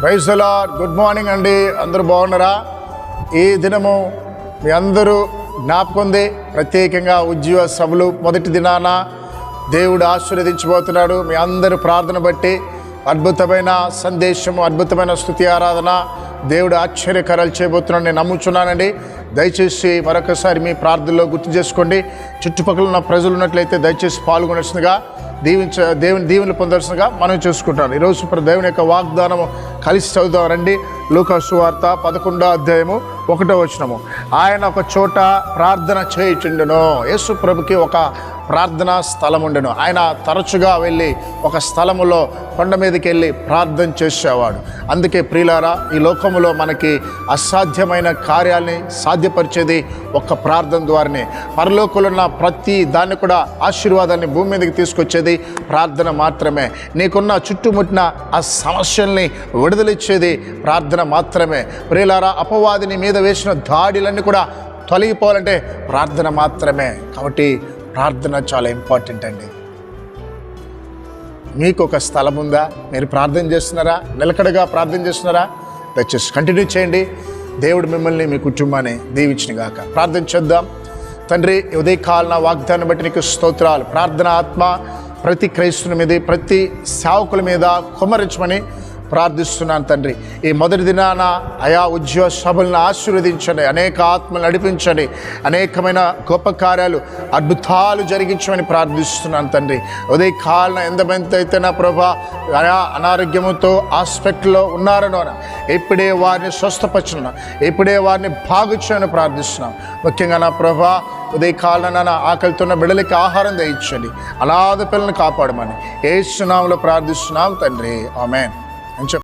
Praise good morning అండి. అందరూ బాగున్నారా? ఈ దినము మీ అందరూ జ్ఞాపకంది ప్రత్యేకంగా ఉద్యోగ సభలు మొదటి దినాన దేవుడు ఆశీర్వదించబోతున్నాడు. మీ అందరూ ప్రార్థన బట్టి అద్భుతమైన సందేశము అద్భుతమైన స్థుతి ఆరాధన. దేవుడు ఆశ్చర్యకరాలు చేయబోతున్నాను నేను నమ్ముచున్నానండి. దయచేసి మరొకసారి మీ ప్రార్థనలో గుర్తు చేసుకోండి. చుట్టుపక్కల ఉన్న ప్రజలు ఉన్నట్లయితే దయచేసి పాల్గొనవలసిందిగా దీవించ దేవుని దీవులు పొందాల్సిందిగా మనం చూసుకుంటాం ఈరోజు దేవుని యొక్క వాగ్దానము కలిసి చదువుదాం రండి. లూకాసు వార్త పదకొండో అధ్యాయము ఒకటో వచనము. ఆయన ఒక చోట ప్రార్థన చేయుచుండెను. యేసు ప్రభుకి ఒక ప్రార్థనా స్థలం ఉండెను ఆయన తరచుగా వెళ్ళి ఒక స్థలములో కొండ మీదకి వెళ్ళి ప్రార్థన చేసేవాడు. అందుకే ప్రియులారా ఈ లోకములో మనకి అసాధ్యమైన కార్యాల్ని సాధ్యపరిచేది ఒక్క ప్రార్థన ద్వారానే. పరలోకంలో ఉన్న ప్రతి దాన్ని కూడా ఆశీర్వాదాన్ని భూమి మీదకి తీసుకొచ్చేది ప్రార్థన మాత్రమే. నీకున్న చుట్టుముట్టిన ఆ సమస్యల్ని విడుదలిచ్చేది ప్రార్థన మాత్రమే. ప్రియులారా అపవాదిని మీద వేసిన దాడిలన్నీ కూడా తొలగిపోవాలంటే ప్రార్థన మాత్రమే. కాబట్టి ప్రార్థన చాలా ఇంపార్టెంట్ అండి. మీకు ఒక స్థలం ఉందా? మీరు ప్రార్థన చేస్తున్నారా? నిలకడగా ప్రార్థన చేస్తున్నారా? దయచేసి కంటిన్యూ చేయండి. దేవుడు మిమ్మల్ని మీ కుటుంబాన్ని దీవించిన గాక ప్రార్థన చేద్దాం. తండ్రి ఉదయకాలన వాగ్దాన్ని బట్టి నీకు స్తోత్రాలు. ప్రార్థన ఆత్మ ప్రతి క్రైస్తుని మీద ప్రతి సేవకుల మీద కుమరించమని ప్రార్థిస్తున్నాను తండ్రి. ఈ మొదటి దినాన అయా ఉద్యోగ సభలను ఆశీర్వదించండి. అనేక ఆత్మలు నడిపించండి. అనేకమైన గొప్ప కార్యాలు అద్భుతాలు జరిగించమని ప్రార్థిస్తున్నాను తండ్రి. ఉదయ కాలన ఎంతమంది అయితే నా ప్రభా అయా అనారోగ్యంతో హాస్పిటల్లో ఉన్నారనో ఇప్పుడే వారిని స్వస్థపరచున్నా ఇప్పుడే వారిని బాగుచ్చని ప్రార్థిస్తున్నాం. ముఖ్యంగా నా ప్రభా ఉదయ కాలన ఆకలితున్న బిడలకి ఆహారం దయించండి అనాథ పిల్లల్ని కాపాడమని. ఏ సునాములో ప్రార్థిస్తున్నాం తండ్రి. ఆమెన్. and chip.